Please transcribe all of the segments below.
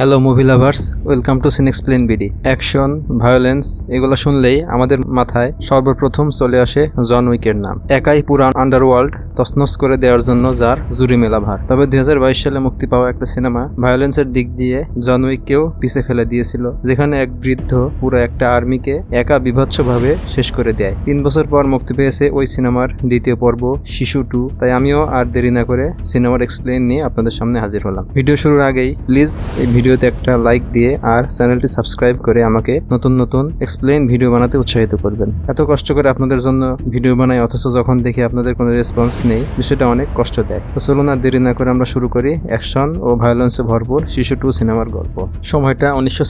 Hello movie lovers welcome to scene explain BD action violence এগুলো শুনলেই আমাদের মাথায় সর্বপ্রথম চলে আসে জন উইকের নাম। একাই পুরান আন্ডারওয়ার্ল্ড তছনছ করে দেওয়ার জন্য যার জুরি মেলা ভার। তবে দু হাজার বাইশ সালে মুক্তি পাওয়া একটা সিনেমা ভায়োলেন্সের দিক দিয়ে জন উইককেও পিছে ফেলে দিয়েছিল, যেখানে এক বৃদ্ধ পুরো একটা আর্মিকে একা বিভৎসভাবে শেষ করে দেয়। তিন বছর পর মুক্তি পেয়েছে ওই সিনেমার দ্বিতীয় পর্ব, শিশু টু। তাই আমিও আর দেরি না করে সিনেমার এক্সপ্লেন নিয়ে আপনাদের সামনে হাজির হলাম। ভিডিও শুরুর আগেই প্লিজ এই ভিডিওতে একটা লাইক দিয়ে আর চ্যানেলটি সাবস্ক্রাইব করে আমাকে নতুন নতুন এক্সপ্লেন ভিডিও বানাতে উৎসাহিত করবেন। এত কষ্ট করে আপনাদের জন্য ভিডিও বানাই, অথচ যখন দেখি আপনাদের কোনো রেসপন্স নেই, বিষয়টা অনেক কষ্ট দেয়। তো চলুন আর দেরি না করে আমরা শুরু করি। অ্যাকশন ও ভায়োলেন্সে ভরপুর শিশু টু সিনেমার গল্প। সময়টা উনিশশো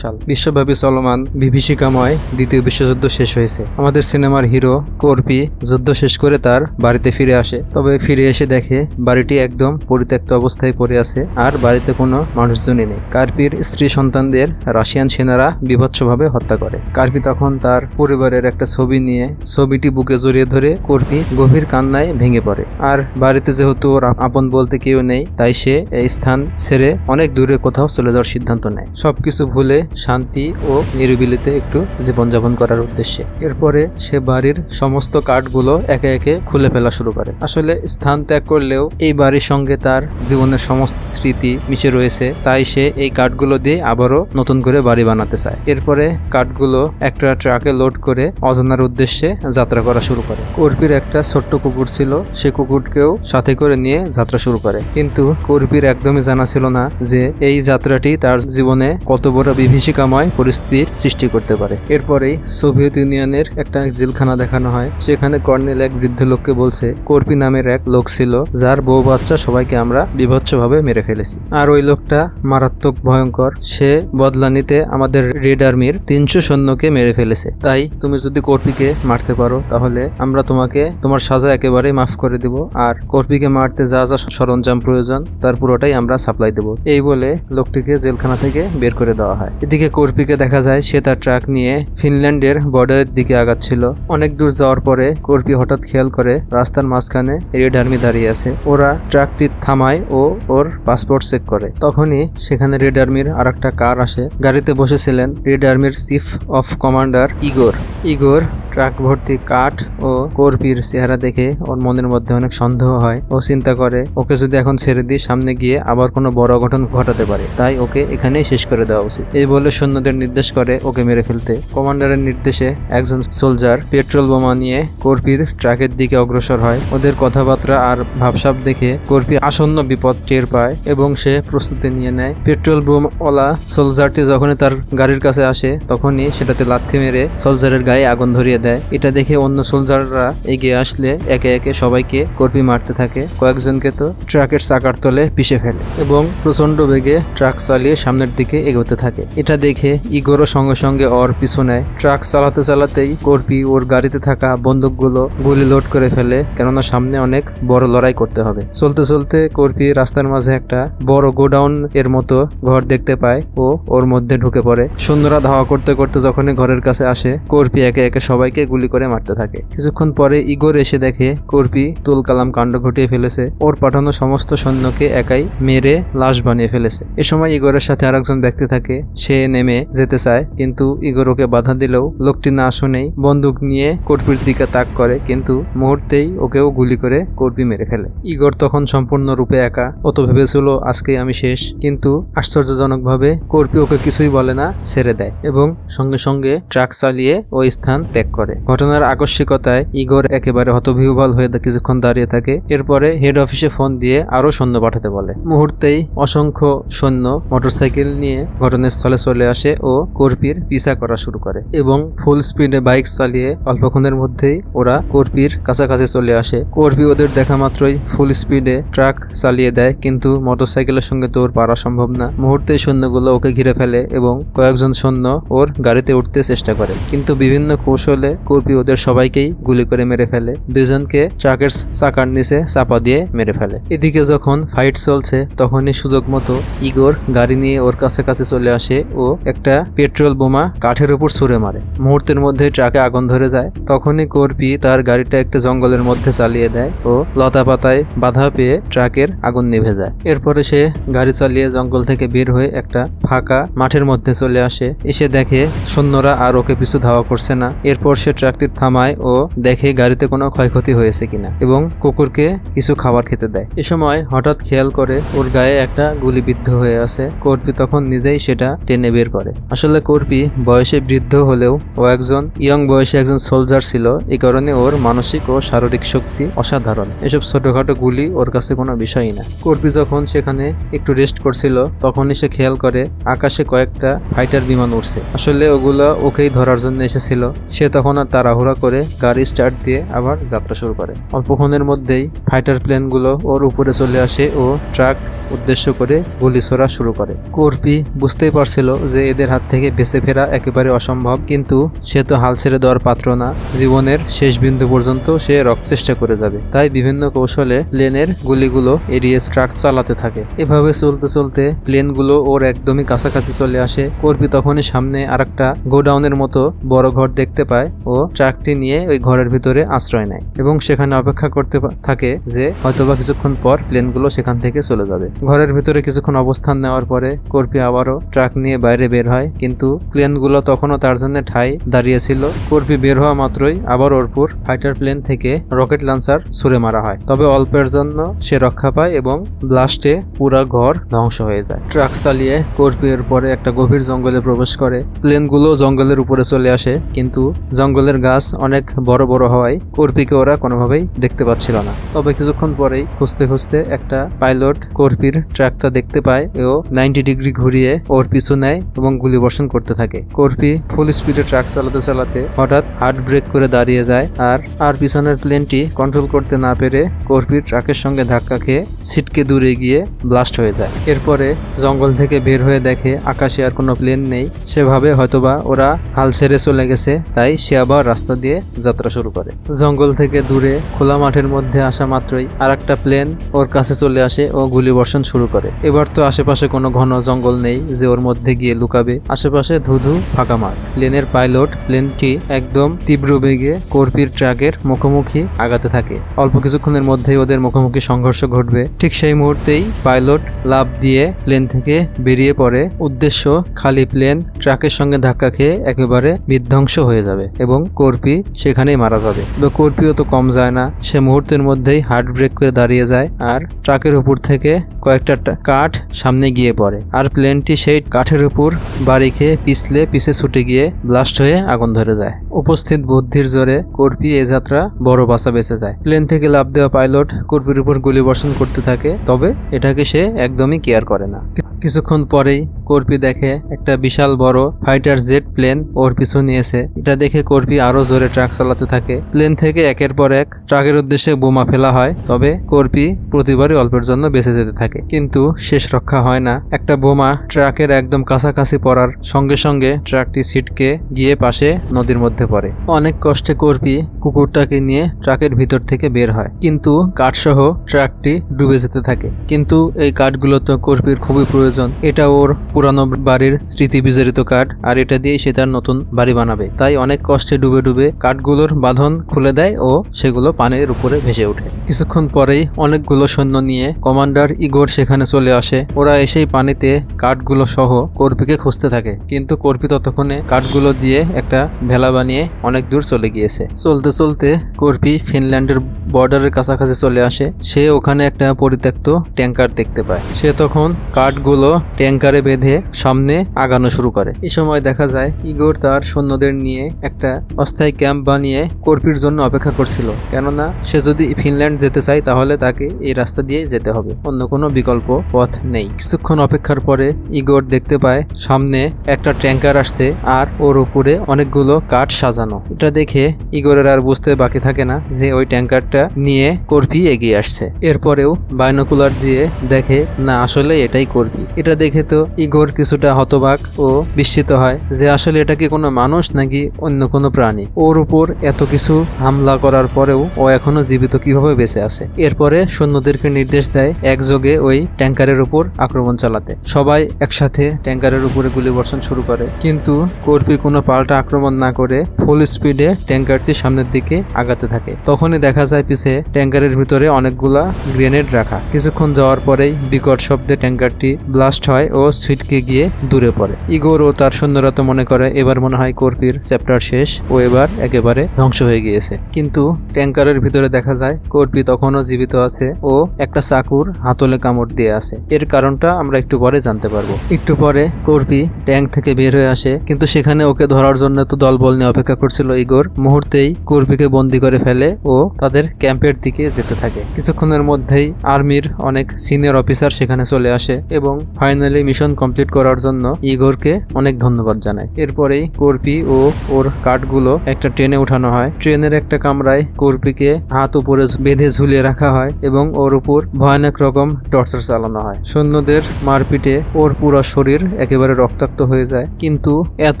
সাল। বিশ্বব্যাপী চলমান বিভীষিকাময় দ্বিতীয় বিশ্বযুদ্ধ শেষ হয়েছে। আমাদের সিনেমার হিরো কর্পি যুদ্ধ শেষ করে তার বাড়িতে ফিরে আসে। তবে ফিরে এসে দেখে বাড়িটি একদম পরিত্যক্ত অবস্থায় পড়ে আছে আর বাড়িতে কোনো মানুষজনই নেই। কার্পির স্ত্রী সন্তানদের রাশিয়ান সেনারা বিভৎসভাবে হত্যা করে। কার্পি তখন তার পরিবারের একটা ছবি নিয়ে ছবিটি বুকে জড়িয়ে ধরে কর্পি গভীর কান্নায় ভেঙে পড়ে। আর বাড়িতে যেহেতু আপন বলতে কেউ নেই, তাই সে এই স্থান ছেড়ে অনেক দূরে কোথাও চলে যাওয়ার সিদ্ধান্ত নেয়। সবকিছু ভুলে শান্তি ও নিরিবিলিতে একটু জীবনযাপন করার উদ্দেশ্যে। এরপরে সে বাড়ির সমস্ত কাঠগুলো একে একে খুলে ফেলা শুরু করে। আসলে স্থান ত্যাগ করলেও এই বাড়ির সঙ্গে তার জীবনের সমস্ত স্মৃতি মিশে রয়েছে, তাই সে এই কাঠগুলো দিয়ে আবারও নতুন করে বাড়ি বানাতে চায়। এরপরে কাঠগুলো একটা ট্রাকে লোড করে অজানার উদ্দেশ্যে যাত্রা করা শুরু করে। কর্পির একটা ছোট্ট কুকুর ছিল, সে কুকুরকেও সাথে করে নিয়ে যাত্রা শুরু করে। কিন্তু কর্পির একদমই জানা ছিল না যে এই যাত্রাটি তার জীবনে কত বড় বিভীষিকাময় পরিস্থিতির সৃষ্টি করতে পারে। এরপরেই সোভিয়েত ইউনিয়নের একটা জেলখানা দেখানো হয়, সেখানে কর্নেল এক বৃদ্ধ লোককে বলছে, কর্পি নামের এক লোক ছিল, যার বউ বাচ্চা সবাইকে আমরা বিভৎসভাবে মেরে ফেলেছি। আর ওই লোকটা মারাত্মক ভয়ঙ্কর, সে বদলা নিতে আমাদের রেড আর্মির তিনশো সৈন্যকে মেরে ফেলেছে। তাই তুমি যদি কর্পিকে মারতে পারো, তাহলে আমরা তোমাকে তোমার সাজা একেবারে মাফ করে দেব। আর কর্পিকে মারতে যা যা সরঞ্জাম প্রয়োজন, তার পুরোটাই আমরা সাপ্লাই দেব। এই বলে লোকটিকে জেলখানা থেকে বের করে দেওয়া হয়। এদিকে কর্পিকে দেখা যায়, সে তার ট্রাক নিয়ে ফিনল্যান্ডের বর্ডারের দিকে আগাচ্ছিল। অনেক দূর যাওয়ার পরে কর্পি হঠাৎ খেয়াল করে রাস্তার মাঝখানে রেড আর্মি দাঁড়িয়ে আছে। ওরা ট্রাকটি থামায় ও ওর পাসপোর্ট চেক করে। তখনই সেখানে রেড আর্মির আর একটা কার আসে। গাড়িতে বসেছিলেন রেড আর্মির chief of commander Igor Igor truck ভর্তি কাঠ ও কর্পির চেহারা দেখে ওর মনের মধ্যে অনেক সন্দেহ হয়। ও চিন্তা করে, ওকে যদি এখন ছেড়ে দিই, সামনে গিয়ে আবার কোনো বড় অঘটন ঘটাতে পারে। তাই ওকে এখানেই শেষ করে দেওয়া উচিত। এই বলে সৈন্যদের নির্দেশ করে ওকে মেরে ফেলতে। কমান্ডারের নির্দেশে একজন সোলজার পেট্রোল বোমা নিয়ে কর্পির ট্রাকের দিকে অগ্রসর হয়। ওদের কথাবার্তা আর ভাবসাব দেখে কর্পি আসন্ন বিপদ টের পায় এবং সে প্রস্তুতি নিয়ে নেয়। পেট্রোল বোমওয়ালা সোলজারটি যখনই তার গাড়ির কাছে আসে, তখনই সেটাতে লাথি মেরে সোলজারের গায়ে আগুন ধরিয়ে দেয়। এটা দেখে অন্য সোলজাররা এগিয়ে আসলে একে একে সবাইকে কর্পি মারতে থাকে। কয়েকজনকে তো ট্রাকের চাকার তলে পিষে ফেলে এবং প্রচণ্ড বেগে ট্রাক চালিয়ে সামনের দিকে এগোতে থাকে। এটা দেখে ইগোরও সঙ্গে সঙ্গে ওর পিছু নেয়। ট্রাক চালাতে চালাতেই কর্পি ওর গাড়িতে থাকা বন্দুকগুলো গুলি লোড করে ফেলে, কেননা সামনে অনেক বড় লড়াই করতে হবে। চলতে চলতে কর্পি রাস্তার মাঝে একটা বড় গোডাউন এর মতো ঘর দেখতে পায় ও ওর মধ্যে ঢুকে পড়ে। সৈন্যরা ধাওয়া করতে করতে যখনই ঘরের কাছে আসে, কর্পি একে একে সবাইকে গুলি করে মারতে থাকে। কিছুক্ষণ পরে ইগোর এসে দেখে কর্পি তুল কালাম কাণ্ড ঘটিয়ে ফেলেছে। ওর পাঠানো সমস্ত সৈন্যকে একাই মেরে লাশ বানিয়ে ফেলেছে। এ সময় ইগোরের সাথে আরেকজন ব্যক্তি থাকে, সে নেমে যেতে চায়, কিন্তু ইগোর ওকে বাধা দিলেও লোকটি না শুনেই বন্দুক নিয়ে কর্পির দিকে তাক করে, কিন্তু মুহূর্তেই ওকেও গুলি করে কর্পি মেরে ফেলে। ইগোর তখন সম্পূর্ণরূপে একা। ও তো ভেবেছিল আজকে আমি শেষ। কিন্তু আশ্চর্যজনকভাবে কর্পি ওকে কিছুই বলে না, ছেড়ে দেয় এবং সঙ্গে সঙ্গে ট্রাক চালিয়ে ওই স্থান ত্যাগ করে। ঘটনার আকস্মিকতায় ইগোর একেবারে হতবিহ্বল হয়ে কিছুক্ষণ দাঁড়িয়ে থাকে, এরপরে হেড অফিসে ফোন দিয়ে আরও সৈন্য পাঠাতে বলে। মুহূর্তেই অসংখ্য সৈন্য মোটরসাইকেল নিয়ে ঘটনাস্থলে চলে আসে ও কর্পির পিছা করা শুরু করে এবং ফুল স্পিডে বাইক চালিয়ে অল্পক্ষণের মধ্যেই ওরা কর্পির কাছাকাছি চলে আসে। কর্পি ওদের দেখা মাত্রই ফুল স্পিডে ট্রাক চালিয়ে দেয়, কিন্তু মোটরসাইকেলের সঙ্গে তো ওর পারা সম্ভব না। মুহূর্তে সৈন্যগুলো ওকে ঘিরে ফেলে এবং কয়েকজন সৈন্য ওর গাড়িতে উঠতে চেষ্টা করে। কিন্তু বিভিন্ন কৌশলে কর্পি ওদের সবাইকেই গুলি করে মেরে ফেলে। দুজনকে ট্রাকের চাকার নিচে চাপা দিয়ে মেরে ফেলে। এদিকে যখন ফাইট চলছে, তখনই সুযোগ মতো ইগোর গাড়ি নিয়ে ওর কাছে কাছে চলে আসে ও একটা পেট্রোল বোমা কাঠের উপর ছুঁড়ে মারে। মুহূর্তের মধ্যে ট্রাকে আগুন ধরে যায়। তখনই কর্পি তার গাড়িটা একটা জঙ্গলের মধ্যে চালিয়ে দেয় ও লতা পাতায় বাধা পেয়ে ট্রাকের আগুন নিভে যায়। এরপরে সে গাড়ি চালিয়ে জঙ্গল থেকে বের হয়ে একটা ফাঁকা মাঠের মধ্যে চলে আসে। এসে দেখে সৈন্যরা আর ওকে পিছু ধাওয়া করছে না। এরপর সে ট্রাকটি থামায় ও দেখে গাড়িতে কোনো ক্ষয়ক্ষতি হয়েছে কিনা এবং কুকুরকে কিছু খাবার খেতে দেয়। এ সময় হঠাৎ খেয়াল করে ওর গায়ে একটা গুলিবিদ্ধ হয়ে আছে। কর্পি তখন নিজেই সেটা টেনে বের করে। আসলে কর্পি বয়সে বৃদ্ধ হলেও ও একজন ইয়ং বয়সে একজন সোলজার ছিল। এই কারণে ওর মানসিক ও শারীরিক শক্তি অসাধারণ। এসব ছোটখাটো গুলি ওর কাছে কোনো বিষয়ই না। কর্পি যখন সেখানে একটু রেস্ট করছিল তখনই সে খেয়াল করে আকাশে কয়েকটা ফাইটার বিমান উঠছে আসলে ওগুলো ওকেই ধরার জন্য এসেছিল। সে তখন আর তাড়াহুড়া করে গাড়ি স্টার্ট দিয়ে আবার যাত্রা শুরু করে। অল্পক্ষণের মধ্যেই ফাইটার প্লেনগুলো ওর উপরে চলে আসে ও ট্রাক উদ্দেশ্য করে গুলি ছোড়া শুরু করে। কর্পি বুঝতেই পারছিল যে এদের হাত থেকে বেঁচে ফেরা একেবারে অসম্ভব, কিন্তু সে তো হাল ছেড়ে দেওয়ার পাত্র না। জীবনের শেষ বিন্দু পর্যন্ত সে রক চেষ্টা করে যাবে। তাই বিভিন্ন কৌশলে প্লেনের গুলিগুলো এড়িয়ে ট্রাক চালাতে থাকে। এভাবে চলতে চলতে প্লেনগুলো ওর একদমই কাছাকাছি চলে আসে। কর্পি তখনই সামনে আরেকটা গোডাউনের মতো বড় ঘর দেখতে পায় ও ট্রাকটি নিয়ে ওই ঘরের ভিতরে আশ্রয় নেয় এবং সেখানে অপেক্ষা করতে থাকে যে হয়তোবা কিছুক্ষণ পর প্লেনগুলো সেখান থেকে চলে যাবে। ঘরের ভিতরে কিছুক্ষণ অবস্থান নেওয়ার পরে কর্পি আবারও ট্রাক নিয়ে বাইরে বের হয়, কিন্তু প্লেনগুলো তখনও তার জন্য ঠাই দাঁড়িয়েছিল। কর্পি বের হওয়া মাত্রই আবার ওরপুর ফাইটার প্লেন থেকে রকেট লঞ্চার ছুড়ে মারা হয়। তবে অল্পের জন্য সে রক্ষা পায় এবং ব্লাস্টে পুরা ঘর ধ্বংস হয়ে যায়। ট্রাক চালিয়ে কর্পি পরে একটা গভীর জঙ্গলে প্রবেশ করে। প্লেনগুলো জঙ্গলের উপরে চলে আসে, কিন্তু জঙ্গলের গাছ অনেক বড় বড় হওয়ায় কর্পিকে ওরা কোনোভাবেই দেখতে পাচ্ছিল না। তবে কিছুক্ষণ পরেই খুঁজতে খুঁজতে একটা পাইলট কর্পির ট্র্যাকটা দেখতে পায় ও নাইনটি ডিগ্রি ঘুরিয়ে ওর পিছু নেয় এবং গুলি বর্ষণ করতে থাকে। কর্পি ফুল স্পিডে ট্রাক চালাতে চালাতে হঠাৎ হার্ট ব্রেক করে দাঁড়িয়ে যায় আর আর পিছনের প্লেনটি কন্ট্রোল করতে না পেরে কর্পির ট্রাকের সঙ্গে ধাক্কা খেয়ে সিটকে দূরে গিয়ে ব্লাস্ট হয়ে যায়। এরপরে জঙ্গল থেকে বের হয়ে দেখে আকাশে আর কোনো প্লেন নেই। সেভাবে হয়তোবা ওরা হাল ছেড়ে চলে গেছে, তাই সে আবার রাস্তা দিয়ে যাত্রা শুরু করে। জঙ্গল থেকে দূরে, খোলা মাঠের মধ্যে আসা মাত্রই আর একটা প্লেন ওর কাছে চলে আসে ও গুলি বর্ষণ শুরু করে। এবার তো আশেপাশে কোনো ঘন জঙ্গল নেই যে ওর মধ্যে গিয়ে লুকাবে। আশেপাশে ধুধু, ফাঁকা মাঠ। প্লেনের পাইলট প্লেনটি একদম তীব্র বেগে কর্পির ট্রাকের মুখোমুখি আগাতে থাকে। অল্প কিছুক্ষণের মধ্যেই ওদের মুখোমুখি সংঘর্ষ ঘটবে। ঠিক সেই মুহূর্তেই পাইলট লাভ দিয়ে প্লেন থেকে বেরিয়ে পড়ে, উদ্দেশ্য খালি প্লেন ট্রাকের সঙ্গে ধাক্কা খেয়ে একেবারে বিধ্বংস হয়ে যাবে এবং কর্পি সেখানেই মারা যাবে। তো কর্পিও তো কম যায় না, সে মুহূর্তের মধ্যেই হার্ট ব্রেক করে দাঁড়িয়ে যায় আর ট্রাকের উপর থেকে কয়েকটা কাঠ সামনে গিয়ে পড়ে। আর প্লেনটি সেই কাঠের উপর বাড়ি খেয়ে পিছলে পিছে ছুটে গিয়ে ব্লাস্ট হয়ে আগুন ধরে যায় উপস্থিত বুদ্ধির জোরে কর্পি এ যাত্রা বড় বাসা বেঁচে যায়। প্লেন থেকে লাভ দেওয়া পাইলট কর্পির উপর গুলি বর্ষণ করতে থাকে, তবে এটাকে সে একদমই কেয়ার করে না। কিছুক্ষণ পরেই কর্পি দেখে একটা বিশাল বড় ফাইটার জেট প্লেন ওর পিছু নিয়েছে। এটা দেখে কর্পি আরও জোরে ট্রাক চালাতে থাকে। প্লেন থেকে একের পর এক ট্রাকের উদ্দেশ্যে বোমা ফেলা হয়, তবে কর্পি প্রতিবারই অল্পের জন্য বেঁচে যেতে থাকে। কিন্তু শেষ রক্ষা হয় না। একটা বোমা ট্রাকের একদম কাছাকাছি পড়ার সঙ্গে সঙ্গে ট্রাকটি সিটকে গিয়ে পাশে নদীর মধ্যে পড়ে। অনেক কষ্টে কর্পি কুকুরটাকে নিয়ে ট্রাকের ভিতর থেকে বের হয়। কিন্তু কাঠসহ ট্রাকটি ডুবে যেতে থাকে। কিন্তু এই কাঠগুলো তো কর্পির খুবই প্রয়োজন। এটা ওর পুরানো বাড়ির স্মৃতি বিজড়িত কাঠ, আর এটা দিয়ে সে তার নতুন বাড়ি বানাবে। তাই অনেক কষ্টে ডুবে ডুবে কাঠগুলোর বাঁধন খুলে দেয় ও সেগুলো পানির উপরে ভেসে ওঠে। কিছুক্ষণ পরেই অনেকগুলো সৈন্য নিয়ে কমান্ডার ইগোর সেখানে চলে আসে। ওরা এসেই পানিতে কাঠগুলো সহ কর্পিকে খুঁজতে থাকে। কিন্তু কর্পি ততক্ষণে কাঠগুলো দিয়ে একটা ভেলা বানিয়ে অনেক দূর চলে গিয়েছে। চলতে চলতে কর্পি ফিনল্যান্ডের বর্ডারের কাছাকাছি চলে আসে। সে ওখানে একটা পরিত্যক্ত ট্যাঙ্কার দেখতে পায়। সে তখন কাঠগুলো ট্যাঙ্কারে বেঁধে সামনে আগানো শুরু করে। এই সময় দেখা যায়, ইগোর তার সৈন্যদের নিয়ে একটা অস্থায়ী ক্যাম্প বানিয়ে কর্পির জন্য অপেক্ষা করছিল। কেননা, সে যদি ফিনল্যান্ড যেতে চায়, তাহলে তাকে এই রাস্তা দিয়ে যেতে হবে। অন্য কোনো বিকল্প পথ নেই। কিছুক্ষণ অপেক্ষার পরে, ইগোর দেখতে পায়, সামনে একটা ট্যাঙ্কার আসছে আর ওর উপরে অনেকগুলো কাঠ সাজানো। এটা দেখে ইগোরের আর বুঝতে বাকি থাকে না যে ওই ট্যাঙ্কারটা নিয়ে কর্পি এগিয়ে আসছে। এরপরেও বাইনোকুলার দিয়ে দেখে, না, আসলে এটাই কর্পি এটা দেখে তো ইগোর কিছুটা হতবাক ও বিস্মিত হয় যে আসলে এটা কি কোনো মানুষ নাকি অন্য কোনো প্রাণী? ওর উপর এত কিছু হামলা করার পরেও ও এখনও জীবিত কীভাবে বেঁচে আছে? এরপরে সৈন্যদেরকে নির্দেশ দেয় একযোগে ওই ট্যাঙ্কারের উপর আক্রমণ চালাতে। সবাই একসাথে ট্যাঙ্কারের উপরে গুলি বর্ষণ শুরু করে। কিন্তু কর্পি কোনো পাল্টা আক্রমণ না করে ফুল স্পিডে ট্যাঙ্কারটি সামনের দিকে আগাতে থাকে। তখনই দেখা যায় পিছে ট্যাঙ্কারের ভিতরে অনেকগুলা গ্রেনেড রাখা। কিছুক্ষণ যাওয়ার পরেই বিকট শব্দে ট্যাঙ্কারটি ব্লাস্ট হয় ও সুইটকে গিয়ে দূরে পড়ে। ইগোর ও তার সৈন্যরা তো মনে করে, এবার মনে হয় কর্পির চ্যাপ্টার শেষ, ও এবার একেবারে ধ্বংস হয়ে গিয়েছে। কিন্তু ট্যাঙ্কারের ভিতরে দেখা যায় কর্পি তখনও জীবিত আছে ও একটা চাকুর হাতলে কামড় দিয়ে আছে। এর কারণটা আমরা একটু পরে জানতে পারব। একটু পরে কর্পি ট্যাঙ্ক থেকে বের হয়ে আসে, কিন্তু সেখানে ওকে ধরার জন্য তো দলবল নিয়ে অপেক্ষা করছিল ইগোর। মুহূর্তেই কর্পিকে বন্দি করে ফেলে ও তাদের ক্যাম্পের দিকে যেতে থাকে। কিছুক্ষণের মধ্যেই আর্মির অনেক সিনিয়র অফিসার সেখানে চলে আসে এবং ফাইনালি মিশন কমপ্লিট করার জন্য ইগোরকে অনেক ধন্যবাদ জানায় এরপরেই কর্পি ও ওর কাঠগুলো একটা ট্রেনে উঠানো হয়। ট্রেনের একটা কামরায় কর্পিকে হাত উপরে বেঁধে ঝুলিয়ে রাখা হয় এবং ওর উপর ভয়ানক রকম টর্চার চালানো হয়। সৈন্যদের মারপিটে ওর পুরো শরীর একেবারে রক্তাক্ত হয়ে যায়। কিন্তু এত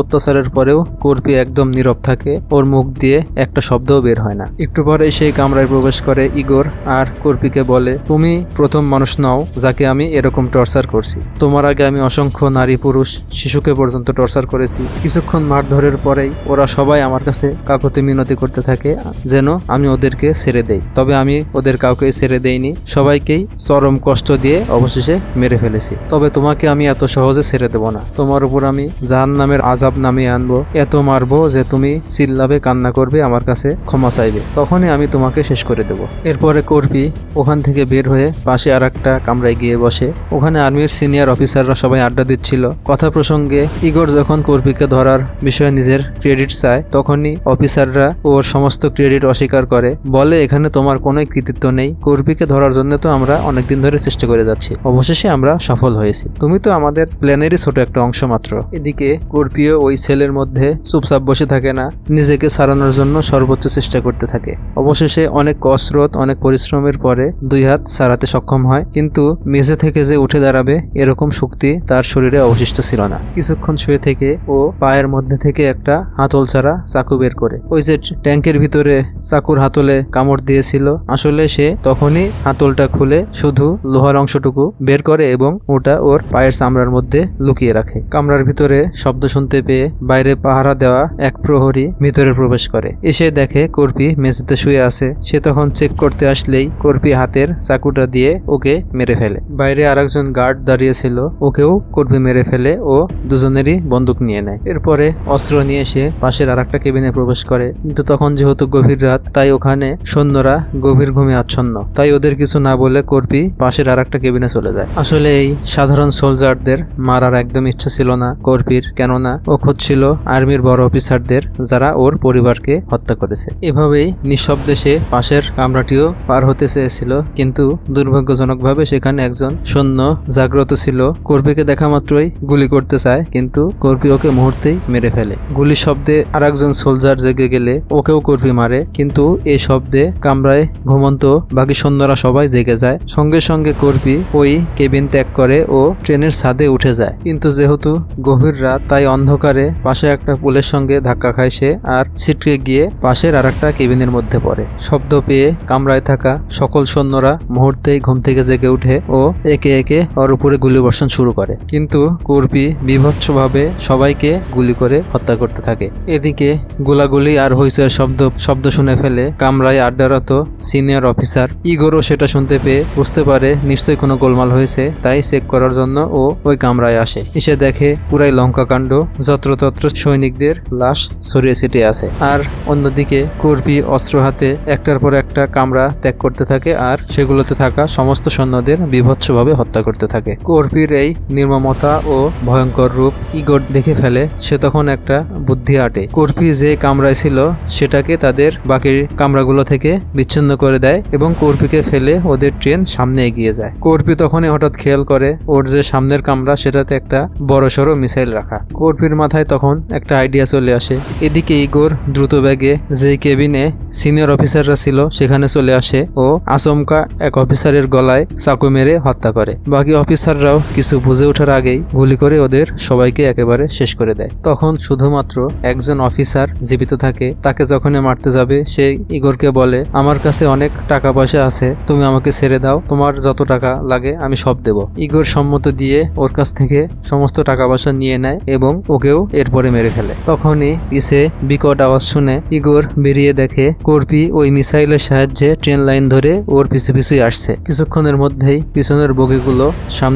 অত্যাচারের পরেও কর্পি একদম নীরব থাকে। ওর মুখ দিয়ে একটা শব্দও বের হয় না। একটু পরে সেই কামরায় প্রবেশ করে ইগোর আর কর্পিকে বলে, তুমি প্রথম মানুষ নও যাকে আমি এরকম টর্চার করছি। তোমার আগে আমি অসংখ্য নারী, পুরুষ, শিশুকে পর্যন্ত টর্চার করেছি। কিছুক্ষণ মারধরের পরেই ওরা সবাই আমার কাছে কাকুতি মিনতি করতে থাকে, যেন আমি ওদেরকে ছেড়ে দেই। তবে আমি ওদের কাউকে ছেড়ে দেইনি, সবাইকেই চরম কষ্ট দিয়ে অবশেষে মেরে ফেলেছি। তবে তোমাকে আমি এত সহজে ছেড়ে দেব না। তোমার উপর আমি জাহান নামের আজাব নামিয়ে আনব, এত মারবো যে তুমি চিল্লাবে, কান্না করবে, আমার কাছে ক্ষমা চাইবে। তখনই আমি তোমাকে শেষ করে দেব। এরপরে কর্পি ওখান থেকে বের হয়ে পাশে আর একটা কামরায় গিয়ে বসে। ওখানে আর্মির সিনিয়র অফিসাররা সবাই আড্ডা দিচ্ছিল। কথা প্রসঙ্গে ইগোর যখন কর্পীকে ধরার বিষয়ে নিজের ক্রেডিট চায়, তখনই অফিসাররা ওর সমস্ত ক্রেডিট অস্বীকার করে। বলে, এখানে তোমার কোনো কৃতিত্ব নেই। কর্পীকে ধরার জন্য তো আমরা অনেকদিন ধরে চেষ্টা করে যাচ্ছি। অবশেষে আমরা সফল হয়েছি। তুমি তো আমাদের প্ল্যানেরই ছোট একটা অংশ মাত্র। এদিকে কর্পীয় ওই সেলের মধ্যে চুপচাপ বসে থাকে না। নিজেকে সারানোর জন্য সর্বোচ্চ চেষ্টা করতে থাকে। অবশেষে অনেক কসরত, অনেক পরিশ্রমের পরে দুই হাত সারাতে সক্ষম হয়। কিন্তু মেঝে থেকে যে উঠে দাঁড়াবে এরকম শক্তি তার শরীরে অবশিষ্ট ছিল না। কিছুক্ষণ শুয়ে থেকে ও পায়ের মধ্যে থেকে একটা হাতল ছাড়া চাকু বের করে। ওই যে ট্যাঙ্কের ভিতরে চাকুর হাতলে কামড় দিয়েছিল, আসলে সে তখনই হাতলটা খুলে শুধু লোহার অংশটুকু বের করে এবং ওটা ওর পায়ের চামড়ার মধ্যে লুকিয়ে রাখে। কামরার ভিতরে শব্দ শুনতে পেয়ে বাইরে পাহারা দেওয়া এক প্রহরী ভিতরে প্রবেশ করে। এসে দেখে কর্পি মেঝেতে শুয়ে আছে। সে তখন চেক করতে আসলেই কর্পি হাতের চাকুটা দিয়ে ওকে মেরে ফেলে। বাইরে আরেকজন গার্ড দাঁড়িয়েছিল। ওকেও কর্মী মেরে ফেলে ও দুজনেরই বন্দুক নিয়ে নেয়। এরপরে অস্ত্র নিয়ে এসে পাশের আর একটা কেবিনে প্রবেশ করে। কিন্তু তখন যেহেতু গভীর রাত, তাই ওখানে সৈন্যরা গভীর ঘুমে আচ্ছন্ন। তাই ওদের কিছু না বলে কর্পি পাশের আর একটা কেবিনে চলে যায়। আসলে এই সাধারণ সোলজারদের মারার একদম ইচ্ছা ছিল না কর্পির কেননা ও খুঁজছিল আর্মির বড় অফিসারদের, যারা ওর পরিবারকে হত্যা করেছে। এভাবেই নিঃশব্দে সে পাশের কামরাটিও পার হতে চেয়েছিল। কিন্তু দুর্ভাগ্যজনকভাবে সেখানে একজন সৈন্য জাগ্রত ছিল। কর্পীকে দেখা মাত্রই গুলি করতে চায়, কিন্তু কর্পী ওকে মুহূর্তেই মেরে ফেলে। গুলি শব্দে আর একজন সোলজার জেগে গেলে ওকেও কর্পী মারে, কিন্তু এই শব্দে কামরায় ঘুমন্ত বাকি সৈন্যরা সবাই জেগে যায়। সঙ্গে সঙ্গে কর্পী ওই কেবিন ত্যাগ করে ও ট্রেনের ছাদে উঠে যায়। কিন্তু যেহেতু গভীর রাত, তাই অন্ধকারে পাশে একটা পুলের সঙ্গে ধাক্কা খায় সে আর ছিটকে গিয়ে পাশের আর একটা কেবিনের মধ্যে পড়ে। শব্দ পেয়ে কামরায় থাকা সকল সৈন্যরা মুহূর্তেই ঘুম থেকে জেগে উঠে ও একে একে উপরে গুলি বর্ষণ শুরু করে। কিন্তু কুরপি বিভৎসভাবে সবাইকে গুলি করে হত্যা করতে থাকে। এদিকে গোলাগুলি আর হইচয়ের শব্দ শব্দ শুনে ফেলে কামরায় আড্ডারত সিনিয়র অফিসার। ইগোরও সেটা শুনতে পেয়ে বুঝতে পারে নিশ্চয়ই কোনো গোলমাল হয়েছে, তাই চেক করার জন্য ও ওই কামরায় আসে। এসে দেখে পুরাই লঙ্কাকাণ্ড, যত্রতত্র সৈনিকদের লাশ ছড়িয়ে ছিটিয়ে আছে। আর অন্যদিকে কর্পি অস্ত্র হাতে একটার পর একটা কামরা ত্যাগ করতে থাকে আর সেগুলোতে থাকা সমস্ত সৈন্যদের বিভৎসভাবে হত্যা করতে থাকে। কর্পির এই নির্মমতা ও ভয়ঙ্কর রূপ ইগোর দেখে ফেলে, সে তখন একটা বুদ্ধি আটে। কর্পি যে কামরায় ছিল, সেটাকে তাদের বাকি কামরাগুলো থেকে বিচ্ছিন্ন করে দেয় এবং কর্পিকে ফেলে ওদের ট্রেন সামনে এগিয়ে যায়। কর্পি তখনই হঠাৎ খেয়াল করে, ওর যে সামনের কামরা, সেটাতে একটা বড়সড় মিসাইল রাখা। কর্পির মাথায় তখন একটা আইডিয়া চলে আসে। এদিকে ইগোর দ্রুত ব্যাগে যে কেবিনে সিনিয়র অফিসাররা ছিল, সেখানে চলে আসে ও আচমকা এক অফিসারের গলায় চাকু মেরে হত্যা করে। বাকি অফিসার অফিসাররাও কিছু বুঝে ওঠার আগেই গুলি করে ওদের সবাইকে একেবারে শেষ করে দেয়। তখন শুধুমাত্র একজন অফিসার জীবিত থাকে। তাকে যখনই মারতে যাবে, সে ইগোরকে বলে, আমার কাছে অনেক টাকা পয়সা আছে, তুমি আমাকে ছেড়ে দাও। তোমার যত টাকা লাগে, আমি সব দেব। ইগোর সম্মত দিয়ে ওর কাছ থেকে সমস্ত টাকা পয়সা নিয়ে নেয় এবং ওকেও এরপরে মেরে ফেলে। তখনই পিছে বিকট আওয়াজ শুনে ইগোর বেরিয়ে দেখে কর্পি ওই মিসাইলের সাহায্যে ট্রেন লাইন ধরে ওর পিছু পিছুই আসছে। কিছুক্ষণের মধ্যেই পিছনের বগিগুলো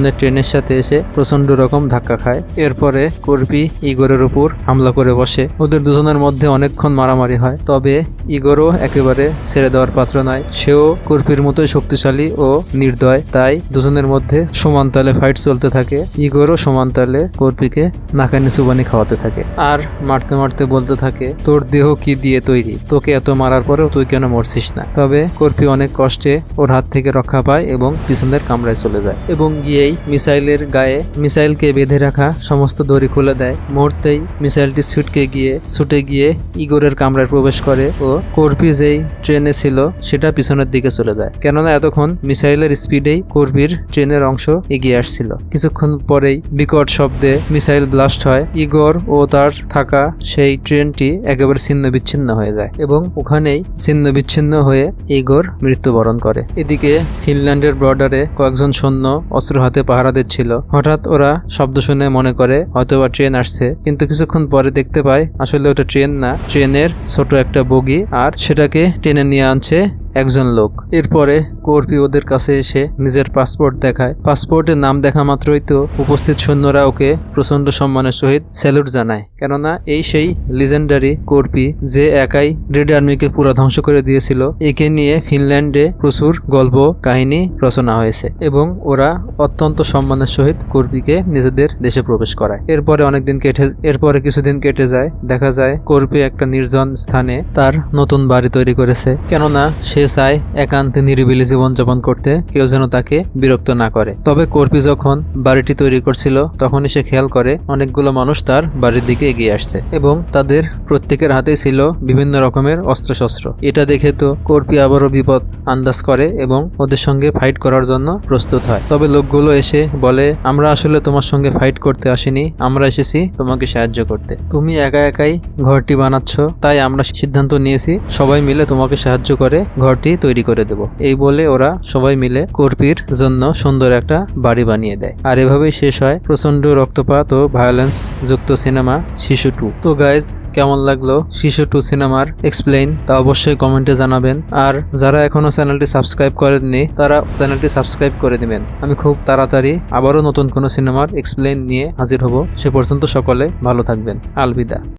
সামনের ট্রেনের সাথে এসে প্রচণ্ড রকম ধাক্কা খায়। এরপরে কর্পি ইগোরের উপর হামলা করে বসে। ওদের দুজনের মধ্যে অনেকক্ষণ মারামারি হয়। তবে ইগোরও একেবারে ছেড়ে দেওয়ার পাত্র নয় সেও কর্পির মতোই শক্তিশালী ও নির্দয়। তাই দুজনের মধ্যে সমান তালে ফাইট চলতে থাকে। ইগোরও সমান তালে কর্পিকে নাকানি চুবানি খাওয়াতে থাকে। আর মারতে মারতে বলতে থাকে, তোর দেহ কি দিয়ে তৈরি? তোকে এত মারার পরেও তুই কেন মরছিস না? তবে কর্পি অনেক কষ্টে ওর হাত থেকে রক্ষা পায় এবং পিছনের কামরায় চলে যায়। এবং গিয়েই মিসাইলের গায়ে মিসাইলকে বেঁধে রাখা সমস্ত দড়ি খুলে দেয়। মুহূর্তেই মিসাইলটি ছুটকে গিয়ে, ছুটে গিয়ে ইগোরের কামরায় প্রবেশ করে ও কর্পি যেই ট্রেনে ছিল সেটা পিছনের দিকে চলে যায়। কেননা এতক্ষণ মিসাইলের স্পিডেই কর্পির ট্রেনের অংশ এগিয়ে আসছিল। কিছুক্ষণ পরেই বিকট শব্দে মিসাইল ব্লাস্ট হয়। ইগোর ও তার থাকা সেই ট্রেনটি একেবারে ছিন্ন বিচ্ছিন্ন হয়ে যায় এবং ওখানেই ছিন্ন বিচ্ছিন্ন হয়ে ইগোর মৃত্যুবরণ করে। এদিকে ফিনল্যান্ডের বর্ডারে কয়েকজন সৈন্য অস্ত্র হাতে পাহারা দিচ্ছিল। হঠাৎ ওরা শব্দ শুনে মনে করে, হয়তোবা ট্রেন আসছে। কিন্তু কিছুক্ষণ পরে দেখতে পায়, আসলে ওটা ট্রেন না, ট্রেনের ছোট একটা বগি, আর সেটাকে টেনে নিয়ে আনছে একজন লোক। এরপরে কর্পি ওদের কাছে এসে নিজের পাসপোর্ট দেখায়। পাসপোর্টের নাম দেখা মাত্রই তো উপস্থিত সৈন্যরা ওকে প্রচণ্ড সম্মানের সহিত স্যালুট জানায়। কেননা এই সেই লিজেন্ডারি কর্পি যে একাই রেড আর্মিকে পুরা ধ্বংস করে দিয়েছিল, একে নিয়ে ফিনল্যান্ডে প্রচুর গল্প, কাহিনী রচনা হয়েছে এবং ওরা অত্যন্ত সম্মানের সহিত কর্পিকে নিজেদের দেশে প্রবেশ করায়। এরপরে অনেকদিন কেটে, এরপরে কিছুদিন কেটে যায়। দেখা যায় কর্পি একটা নির্জন স্থানে তার নতুন বাড়ি তৈরি করেছে। কেননা সে চায় একান্তে নিরিবিলি জীবনযাপন করতে কেউ যেন তাকে বিরক্ত না করে। তবে কর্পি যখন বাড়িটি তৈরি করছিল, তখনই সে খেয়াল করে অনেকগুলো মানুষ তার বাড়ির দিকে এগিয়ে আসছে এবং তাদের প্রত্যেকের হাতে ছিল বিভিন্ন রকমের অস্ত্রশস্ত্র। এটা দেখে তো কর্পি আবারও বিপদ আন্দাজ করে এবং ওদের সঙ্গে ফাইট করার জন্য প্রস্তুত হয়। তবে লোকগুলো এসে বলে, আমরা আসলে তোমার সঙ্গে ফাইট করতে আসিনি, আমরা এসেছি তোমাকে সাহায্য করতে। তুমি একা একাই ঘরটি বানাচ্ছ, তাই আমরা সিদ্ধান্ত নিয়েছি সবাই মিলে তোমাকে সাহায্য করে ঘরটি তৈরি করে দেব। এই বলে ওরা সবাই মিলে কর্পির জন্য সুন্দর একটা বাড়ি বানিয়ে দেয়। আর এভাবেই শেষ হয় প্রচণ্ড রক্তপাত ও ভায়োলেন্স যুক্ত সিনেমা শিশু টু। তো গাইজ কেমন লাগল শিশু টু সিনেমার এক্সপ্লেইন তা অবশ্যই কমেন্টে জানাবেন। আর যারা এখনও চ্যানেলটি সাবস্ক্রাইব করেননি, তারা চ্যানেলটি সাবস্ক্রাইব করে দিবেন। আমি খুব তাড়াতাড়ি আবারও নতুন কোনো সিনেমার এক্সপ্লেইন নিয়ে হাজির হব। সে পর্যন্ত সকলে ভালো থাকবেন। আলবিদা।